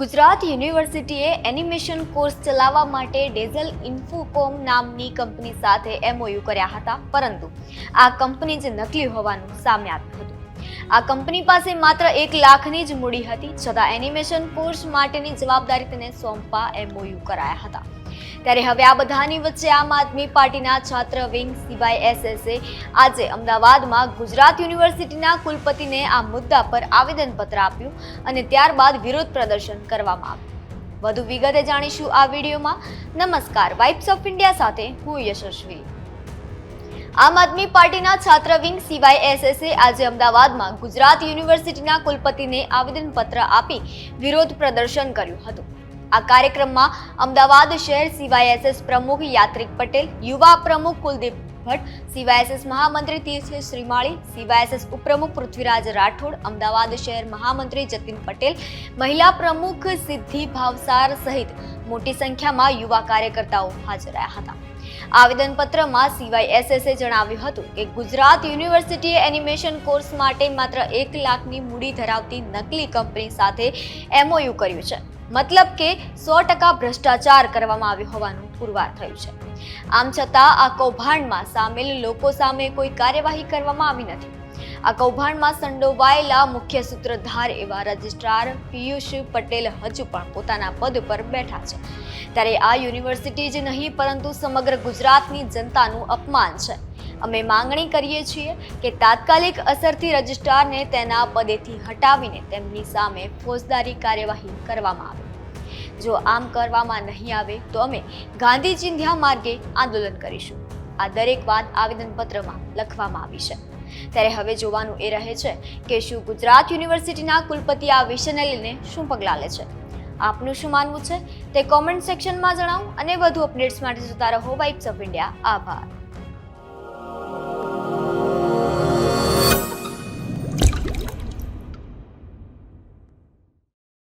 ગુજરાત યુનિવર્સિટીએ animation course ચલાવવા માટે ડેઝલ ઇન્ફોકોમ નામની કંપની સાથે એમઓયુ કર્યા હતા, પરંતુ આ કંપની જ નકલી હોવાનું સામે આવ્યું હતું. આ કંપની પાસે માત્ર એક લાખની જ મૂડી હતી, છતાં એનિમેશન કોર્સ માટેની જવાબદારી તેને સોંપવા એમઓયુ કરાયા હતા. ત્યારે હવે આ બધાની વચ્ચે આમ આદમી પાર્ટીના છાત્ર વિંગ સિવાય એસએસએ આજે અમદાવાદમાં ગુજરાત યુનિવર્સિટીના કુલપતિને આ મુદ્દા પર આવેદનપત્ર આપ્યું અને ત્યારબાદ વિરોધ પ્રદર્શન કરવામાં આવ્યું. વધુ વિગતે જાણીશું આ વિડીયોમાં. નમસ્કાર વાઇબ્સ ઓફ ઇન્ડિયા સાથે હું યશસ્વી. આમ આદમી પાર્ટીના છાત્ર વિંગ સિવાય એસએસએ આજે અમદાવાદમાં ગુજરાત યુનિવર્સિટીના કુલપતિને આવેદનપત્ર આપી વિરોધ પ્રદર્શન કર્યું હતું. આ કાર્યક્રમમાં અમદાવાદ શહેર સીવાયએસએસ પ્રમુખ યાત્રિક પટેલ, યુવા પ્રમુખ કુલદીપ ભટ્ટ, સીવાયએસએસ મહામંત્રી તીર્થ શ્રીમાળી, સીવાયએસએસ ઉપપ્રમુખ પૃથ્વીરાજ રાઠોડ, અમદાવાદ શહેર મહામંત્રી જતીન પટેલ, મહિલા પ્રમુખ સિદ્ધિ ભાવસાર સહિત મોટી સંખ્યામાં યુવા કાર્યકર્તાઓ હાજર રહ્યા હતા. આવેદનપત્રમાં સીવાયએસએસે જણાવ્યું હતું કે ગુજરાત યુનિવર્સિટીએ એનિમેશન કોર્સ માટે માત્ર એક લાખની મૂડી ધરાવતી નકલી કંપની સાથે એમઓયુ કર્યું છે. મતલબ કે સો ટકા ભ્રષ્ટાચાર કરવામાં આવ્યો હોવાનું પુરવાર થયું છે. આમ છતાં આ કૌભાંડમાં સામેલ લોકો સામે કોઈ કાર્યવાહી કરવામાં આવી નથી. આ કૌભાંડમાં સંડોવાયેલા મુખ્ય સૂત્રધાર એવા રજિસ્ટ્રાર પિયુષ પટેલ હજુ પણ પોતાના પદ પર બેઠા છે. ત્યારે આ યુનિવર્સિટી જ નહીં, પરંતુ સમગ્ર ગુજરાતની જનતાનું અપમાન છે. અમે માંગણી કરીએ છીએ કે તાત્કાલિક અસરથી રજિસ્ટ્રારને તેના પદેથી હટાવીને તેમની સામે ફોજદારી કાર્યવાહી કરવામાં આવે. જો આમ કરવામાં નહીં આવે, તો અમે ગાંધી ચિંધ્યા માર્ગે આંદોલન કરીશું. આ દરેક વાત આવેદનપત્રમાં લખવામાં આવી છે. ત્યારે હવે જોવાનું એ રહે છે કે શું ગુજરાત યુનિવર્સિટીના કુલપતિ આ વિષયને લઈને શું પગલાં લે છે? આપનું શું માનવું છે? તે કોમેન્ટ સેક્શનમાં જણાવો અને વધુ અપડેટ્સ માટે જોતા રહો વાઇબ્સ ઓફ ઇન્ડિયા આભાર.